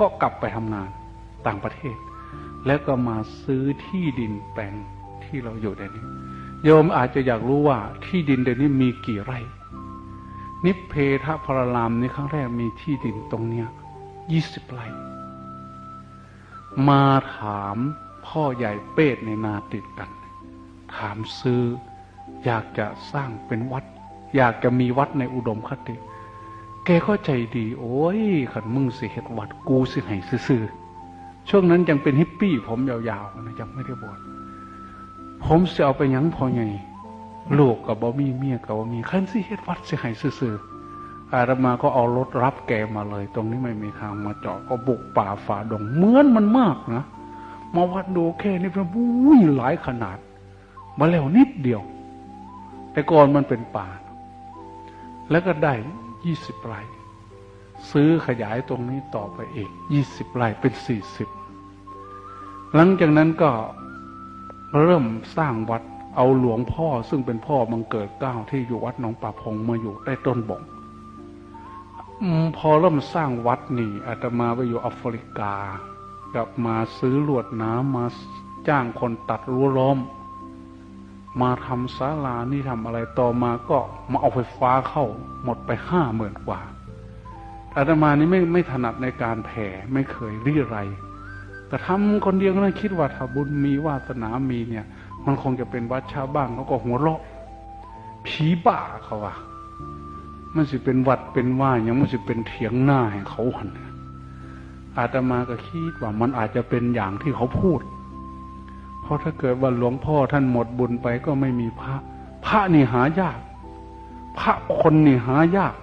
ก็กลับไปทำงานต่างประเทศ แล้วก็มาซื้อที่ดินแปลงที่เราอยู่ในนี้ โยมอาจจะอยากรู้ว่าที่ดินเดี๋ยวนี้มีกี่ไร่ นิพเพทพรารามนี่ครั้งแรกมีที่ดินตรงเนี้ยยี่สิบไร่มาถามพ่อใหญ่เป้ในนาติดกัน ถามซื้อ อยากจะสร้างเป็นวัด อยากจะมีวัดในอุดมคติ แกก็ใจดี โอ้ยขันมึงสิเฮ็ดวัดกูสิให้ซื่อๆช่วงนั้นยังเป็นฮิปปี้ ผมยาวๆนะยังไม่ได้บวชผมสิเอาไปยังพอไงลูกกับบ่มีเมียกับบ่มีขันสิเฮ็ดวัดสิให้ซื่อๆอาตมาก็เอารถรับแกมาเลย ตรงนี้ไม่มีทางมาเจาะก็บุกป่าฝ่าดงเหมือนมันมากนะมาวัดดูแค่นี้เป็นบุ้ยหลายขนาด มาแล้วนิดเดียว แต่ก่อนมันเป็นป่า แล้วก็ได้ ยี่สิบไร่ซื้อขยายตรงนี้ต่อไปอีกยี่สิบไร่เป็นสี่สิบหลังจากนั้นก็เริ่มสร้างวัดเอาหลวงพ่อซึ่งเป็นพ่อมังเกิดเก้าที่อยู่วัดหนองป่าพงมาอยู่ใต้ต้นบกพอเริ่มสร้างวัดนี่อาตมาไปอยู่แอฟริกากลับมาซื้อลวดน้ำมาจ้างคนตัดรั้วล้อม มาทำศาลานี่ทำอะไรต่อมาก็มาเอาไฟฟ้าเข้าหมดไปห้าหมื่นกว่าอาตมานี่ไม่ไม่ถนัดในการแผ่ไม่เคยรีไร แต่ทำคนเดียวก็เลยคิดว่าถ้าบุญมีวาสนามีเนี่ย มันคงจะเป็นวัดชาวบ้านเขาก็หัวเราะผีบ้าเขาว่ามันสิเป็นวัดเป็นว่ายังมันสิเป็นเถียงหน้าให้เขาหันอาตมาก็คิดว่ามันอาจจะเป็นอย่างที่เขาพูด เพราะถ้าเกิดว่าหลวงพ่อท่านหมดบุญไปก็ไม่มีพระ พระนี่หายาก พระคนนี่หายาก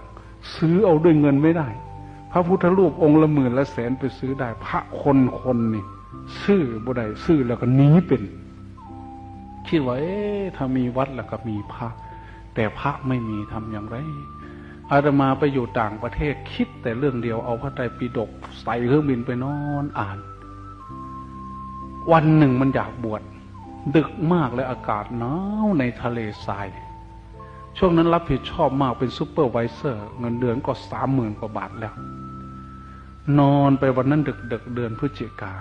ซื้อเอาด้วยเงินไม่ได้ พระพุทธรูปองค์ละหมื่นละแสนไปซื้อได้ พระคนคนนี่ซื้อบ่ได้ซื้อแล้วก็หนีเป็นคิดว่าเอ๊ะถ้ามีวัดแล้วก็มีพระ แต่พระไม่มีทำอย่างไรอาตมาไปอยู่ต่างประเทศคิดแต่เรื่องเดียวเอาพระไตรปิฎกใส่เครื่องบินไปนอนอ่าน วันหนึ่งมันอยากบวชดึกมากและอากาศหนาวในทะเลทราย ช่วงนั้นรับผิดชอบมากเป็นซูเปอร์ไวิเซอร์ เงินเดือนก็สามหมื่นกว่าบาทแล้ว นอนไปวันนั้นดึกดึกเดือนพฤศจิกา